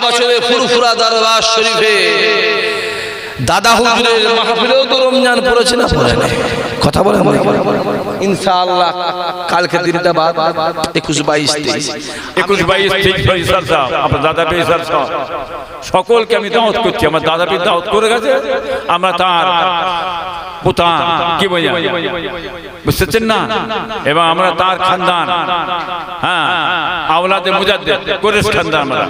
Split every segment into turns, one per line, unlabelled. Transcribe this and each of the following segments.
বছরে ফুরফুরা দরবার শরীফে দাদা হুজুরের মাহফিলেও তো রমজান পড়েছে না পড়ে নাই? কথা বলে না? ইনশাআল্লাহ, কালকে দিনটা বাদ একুশ বাইশ তেইশ
একুশ বাইশ, তেইশ আপনার দাদা সাহেব সকলকে আমি দাওয়াত করছি আমার দাদা পীর দাওয়াত করে গেছে আমরা তার পোতা কি বোঝা বুঝতেছেন না? এবং আমরা তার খানদান হ্যাঁ আওলাদে মুজাদ্দে কোরেশ খানদান আমরা।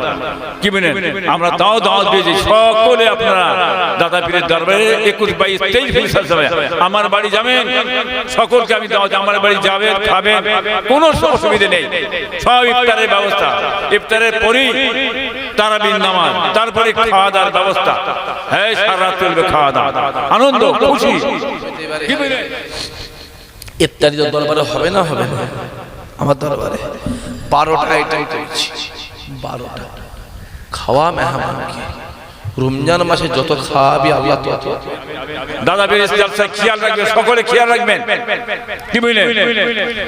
কি বলেন? আমরা তাও দাওয়াত দিয়েছি সকলে আপনারা দাদা পীরের দরবারে একুশ বাইশ তেইশ পয়সার সাহেব আমার বাড়ি যাবেন সকলকে আমি দাওয়াত আমার বাড়ি যাবেন খাবেন কোনো অসুবিধা নেই। সব ইফতারের ব্যবস্থা। ইফতারের পরেই তারাবিন নামাজ, তারপরে খাওয়া দাওয়ার ব্যবস্থা। হ্যাঁ সারা রাত চলবে খাওয়া দাওয়া আনন্দ, খুশি।
ইত্যাদি দরবারে হবে না হবে না? আমার দরবারে। বারোটা আইটেম করেছি। বারোটা। খাওয়া মেহমানকে রমজান মাসে যত খাওয়াবি আল্লাহ তত
দাদা বেশ ব্যবসা খেয়াল রাখবে, সকলে খেয়াল রাখবেন। কি বুঝলেন?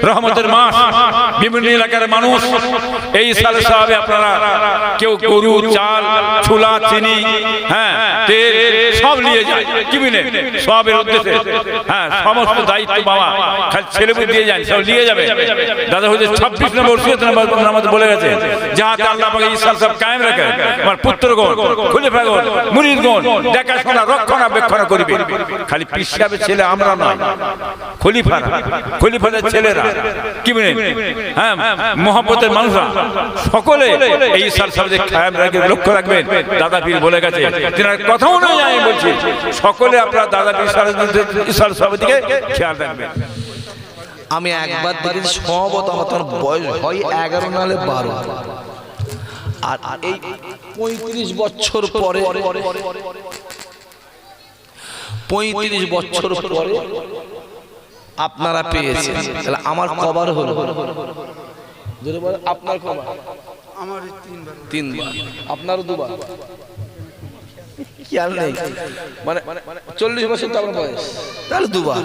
রহমতের মাস, বিভিন্ন এলাকার মানুষ, এই সালে সাহাবে আপনারা, কেউ গরু, চাল, ছোলা, চিনি হ্যাঁ তেল, সব নিয়ে যায়। কি বুঝলেন? সবের উদ্দেশ্যে। হ্যাঁ সমস্ত দায়িত্ব বাবা, খালি ছেলে দিয়ে যায় সব নিয়ে যাবে। দাদা হচ্ছে ছাব্বিশ নম্বর সুয়ত নম্বর আমাদের বলে গেছে। যাহাতে আল্লাহ পাকে ইসাল সব কায়েম রাখে আমার পুত্রগণ খুলে ফেগন মুরিদগণ দেখাশোনা, রক্ষণাবেক্ষণ করিবে। খালি পিসাবে ছেলে আমরা নয় খলিফারা খলিফাদের ছেলেরা। কি বলেন? হ্যাঁ মোহাম্মতের মানুষরা। সকলে এই সাল সাহেব কায়েম রাখবে, লক্ষ্য রাখবেন, দাদা পীর বলে গেছে, তিনার কথা অনুযায়ী আমি বলছি, সকলে আপনারা দাদা পীর ইসাল সাহেবের দিকে খেয়াল রাখবেন।
আমি একবার দেখেছি সম্ভবত আমার বয়স হয় এগারো নালে বারো। আর এই পঁয়ত্রিশ বছর পরে পঁয়ত্রিশ বছর পরে আপনারা পেয়েছেন। তাহলে আমার কবার হলো। আপনার কবার।
আমার তিনবার।
তিনবার। আপনারও দুবার। খেয়াল নেই? মানে চল্লিশ বছর তো আমার বয়স। তাহলে দুবার।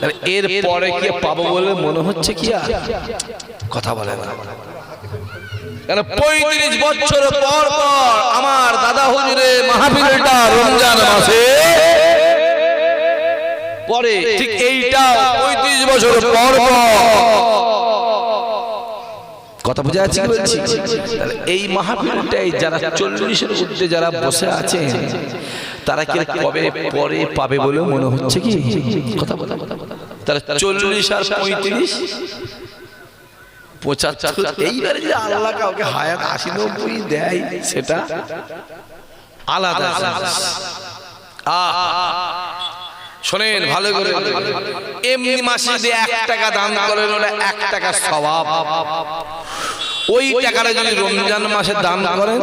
তাহলে এর পরে কি পাবো বলে মনে হচ্ছে কি আর? কথা বলে না। কেন পঁয়ত্রিশ বছর পর পর আমার দাদা হুজুরে মাহফিলটা রমজান মাসে। পরে ঠিক এইটা পঁয়ত্রিশ বছর পর পর কথা বোঝা যাচ্ছে কি বলছি? তাহলে এই মাহফিলটাই যারা চল্লিশের ঊর্ধ্বে যারা বসে আছে তারা কি কবে পরে পাবে বলে মনে হচ্ছে কি? কথা বলা। তাহলে চল্লিশ আর পঁয়ত্রিশ পঁচাত্তর, এইবারে যে আল্লাহ কাউকে হায়াত আশি নব্বই দেয়, সেটা আলাদা শোনেন, ভালো করে এমনি মাসে যদি এক টাকা দান করেন, ওটা এক টাকা স্বভাব। ওই টাকাটা যদি রমজান মাসে দান করেন,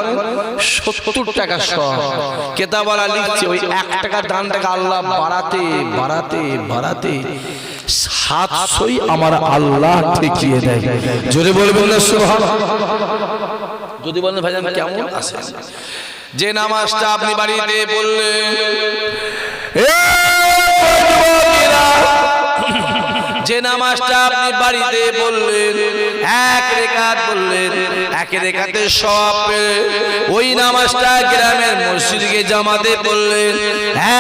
সত্তর টাকা সব কেতাবালা লিখছে, ওই এক টাকা দানটাকে আল্লাহ বাড়াতে বাড়াতে বাড়াতে সাতশোই আমার আল্লাহ ঠেকিয়ে দেয় জোরে বলবেন না। যদি বলেন ভাইজান কেমন আছে যে নামাজটা আপনি বাড়িতে বললেন যে নামাজটা আপনি বাড়িতে বললেন, এক রেখাত বললেন, এক রেখাতে সব ওই নামাজটা গ্রামের মসজিদকে জামাতে বললেন,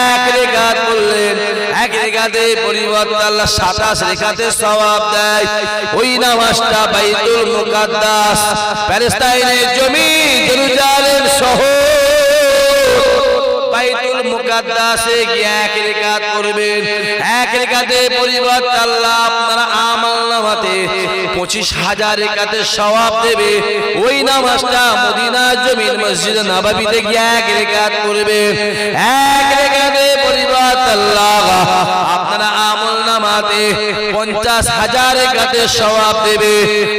এক রেখাত বললেন, এক রেখাতে পরিবর্তে আল্লাহ সাতাশ রেখাতে সবাব দেয়। ওই নামাজটা বাইতুল মুকাদ্দাস প্যালেস্তাইনের জমি, জেরুজালেম শহর। বাইতুল মুকাদ্দাসে গিয়ে এক এক আল্লাহ আপনারা হাজার সওয়াব দেবে। ওই নামাজটা মদিনা জমিন মসজিদ নবাবিতে গিয়ে এক এক আল্লাহ আপনারা সওয়াব দেবে।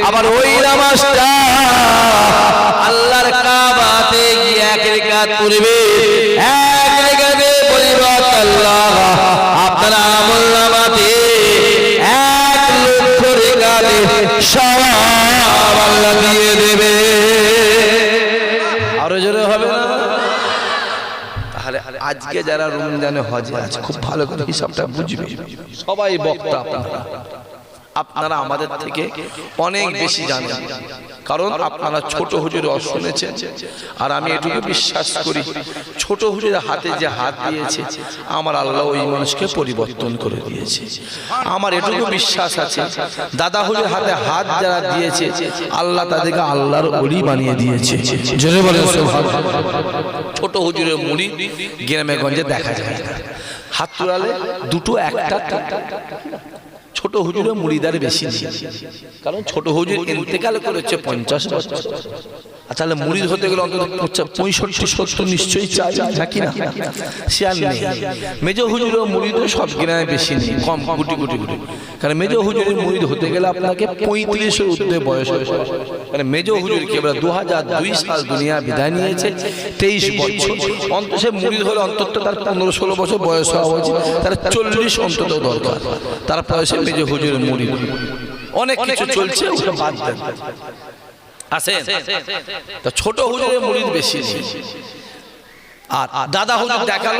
আবার ওই নামাজটা আল্লাহর কাবাতে গিয়ে এক রেখাত করবে এক আল্লাহ, আপনারা আমল এক লক্ষ সব আল্লাহ দিয়ে দেবে। আরও জোরে হবে না? তাহলে আজকে যারা রমজানে হজে আছে, খুব ভালো করে হিসাবটা বুঝবে। সবাই বক্তা আপনারা। আপনারা আমাদের থেকে অনেক বেশি জানেন। কারণ আপনারা ছোট হুজুর শুনেছেন। আর আমি এটুকু বিশ্বাস করি, ছোট হুজুরের হাতে যে হাত দিয়েছে, আমার আল্লাহ ওই মানুষকে পরিবর্তন করে দিয়েছে। আমার এটুকু বিশ্বাস আছে, দাদা হুজুর হাতে হাত যারা দিয়েছে, আল্লাহ তাদেরকে আল্লাহর অলি বানিয়ে দিয়েছে। ছোট হুজুরের মুড়ি গ্রামে গঞ্জে দেখা যায় হাত তোলালে দুটো একটা। ছোট হুজুরের মুড়িদার বেশি কারণ ছোট হুজুর ইন্তেকাল করেছে পঞ্চাশ বছর। আর তাহলে মুড়িদ হতে গেলে অন্তত পঁয়ষট্টি, সত্তর নিশ্চয়ই চাই নাকি না? সে আর নেই। মেজ সব গ্রামে বেশি নেই, কম, গুটি গুটি গুটি। কারণ মেজ মুড়িদ হতে গেলে আপনাকে পঁয়ত্রিশের ঊর্ধ্বে বয়স হয়েছে কারণ মেজ হুজুর দু হাজার দুই সাল দুনিয়া বিদায় নিয়েছে, তেইশ বছর। অন্ত সে মুড়িদ হলে অন্তত তার পনেরো, ষোলো বছর বয়স হওয়া উচিত। তার চল্লিশ অন্তত দরকার। তারপরে মেজ হুজুরের মুড়ি। অনেক কিছু চলছে ওটা বাদ দেন। আসেন। তো ছোট হুজুরের মুড়ির বেশি আর দাদা হুজুর দেখাল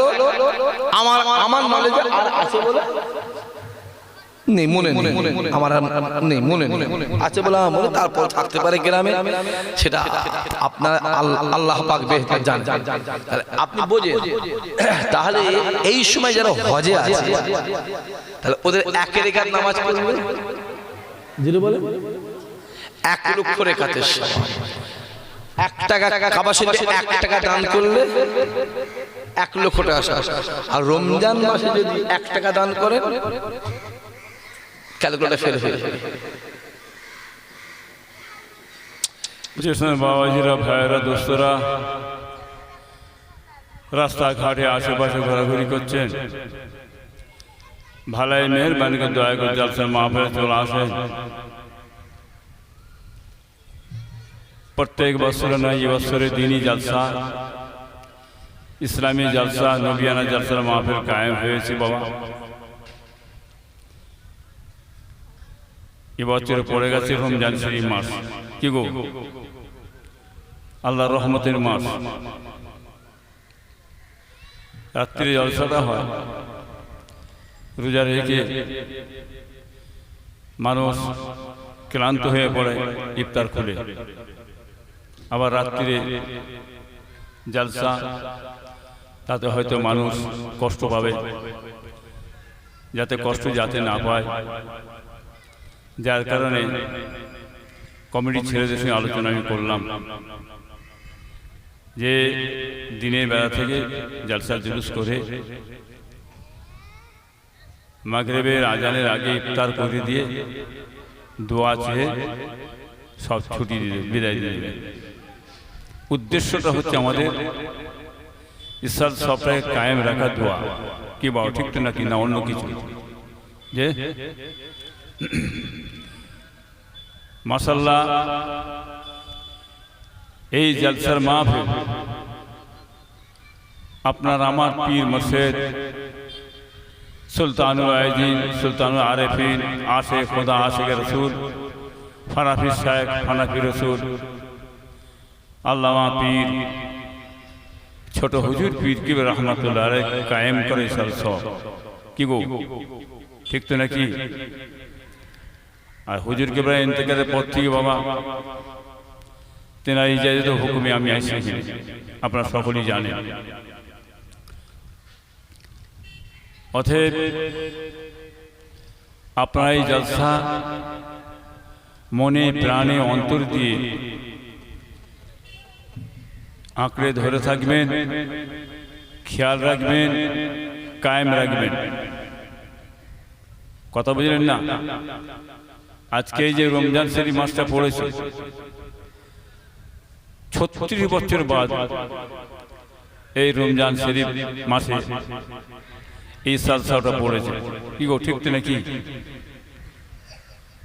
আমার আমার নলেজে আর আছে বলে নেই মনে নেই। আমার নেই মনে নেই। আছে বলে আমার মনে তারপর থাকতে পারে গ্রামে। সেটা আপনার আল্লাহ পাক বেহতর জান। তাহলে আপনি বোঝেন। তাহলে এই সময় যারা হজে আছে তাহলে ওদের একের রেখার নামাজ পড়বে বলে এক লক্ষ সমান এক টাকা কাবাসীতে এক টাকা দান করলে এক লক্ষ টাকা। আর রমজান মাসে যদি এক টাকা দান করে ক্যালকুলেটার ফেল ফেল
যেসব বাবাজিরা ভাইয়েরা দোস্তরা রাস্তাঘাটে আশেপাশে ঘোরাঘুরি করছেন ভালাই মেহরবানি করে দয়া করে জলসা মাহফিলে চলে আসেন প্রত্যেক বছরে নয় এই বছরে দিনই জলসা ইসলামী জলসা নবিয়ানা জলসার মাহফিল কায়েম হয়েছে বাবা এবছরে পড়ে গেছে রমজান শরীফ মাস। কি গো? আল্লাহ রহমতের মাস। রাত্রি জলসাটা হয়। রোজা রেখে মানুষ ক্লান্ত হয়ে পড়ে ইফতার খুলে। আবার রাত্রিরে জলসা, তাতে হয়তো মানুষ কষ্ট পাবে। যাতে কষ্ট যাতে না পায়। যার কারণে কমিটি ছেলেদের সঙ্গে আলোচনা আমি করলাম। যে দিনের বেলা থেকে জালসা জুলুস করে মাগরেবের আজানের আগে ইফতার করে দিয়ে দোয়া চেয়ে সব ছুটি দিয়ে বিদায় দিয়ে দেবে উদ্দেশ্যটা হচ্ছে আমাদের ঈশ্বর সবটাকে কায়েম রাখা দোয়া কি বাবা ঠিক তো নাকি না অন্য কিছু? যে মাসাল্লাহ এই জলসার মাহফিল, আপনার আমার পীর মুর্শেদ সুলতানুল আয়জিন সুলতানুল আরেফিন আশে খোদা, আশেখ রসুল, ফানাফি শায়েখ, ফানাফি রসুল, আল্লামা পীর, ছোট হুজুর পীর কি রহমতুল্লাহ কায়েম করে সব। কি গো? ঠিক তো নাকি? আর হুজুর কেবরা ইন্তেকালের পর থেকে বাবা, তেনার ইজাজত হুকুমে আমি আসি। আপনারা সকলেই জানেন। অতএব, আপনারা এই জলসা মনে প্রাণে অন্তর দিয়ে আঁকড়ে ধরে থাকবেন, খেয়াল রাখবেন, কায়েম রাখবেন। কথা বুঝলেন না? আজকে যে রমজান শরীফ মাসটা পড়েছে, ছত্রিশ বছর বাদ এই রমজান শরীফ মাসে এই সালসাটা পড়েছে। কি গো, ঠিক তো নাকি?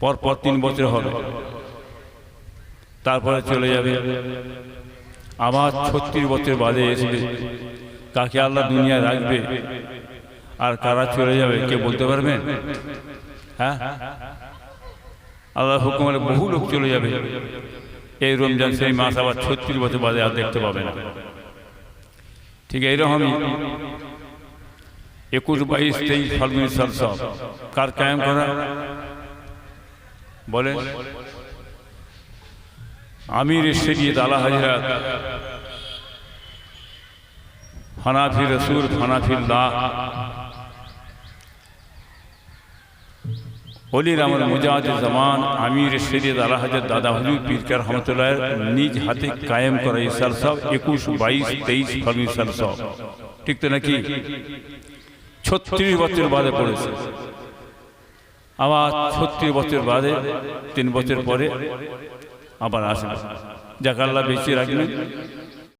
পর পর তিন বছর হবে। তারপরে চলে যাবে। আবার ছত্রিশ বছর বাদে এসবে। কাকে আল্লাহ দুনিয়ায় রাখবে? আর কারা চলে যাবে কে বলতে পারবেন? হ্যাঁ? আল্লাহ হুকুমের বহু লোক চলে যাবে। এই রমজান সেই মাস আবার ছত্রিশ বছর বাদে আর দেখতে পাবে না। ঠিক এইরকমই একুশ, বাইশ, তেইশ, ফাল্গুন, সাল সব। কার কায়েম করা? বলেন। আমির শরীয়ত আলা হজরত ফানাফি রসুল ফানাফিল্লাহ অলির আমার মুজাহিদ জামান আমির শরীয়ত আলা হজরত দাদা হুজুর পীরকার রহমতুল্লাহ নিজ হাতে কায়েম করা এই সালসব একুশ, বাইশ, তেইশ ফলমি সালসব ঠিক তো নাকি? ছত্রিশ বছর বাদে পড়েছে। আবার ছত্রিশ বছর বাদে তিন বছর পরে আবার আসবে। যাকে, আল্লাহ বেঁচে রাখবেন।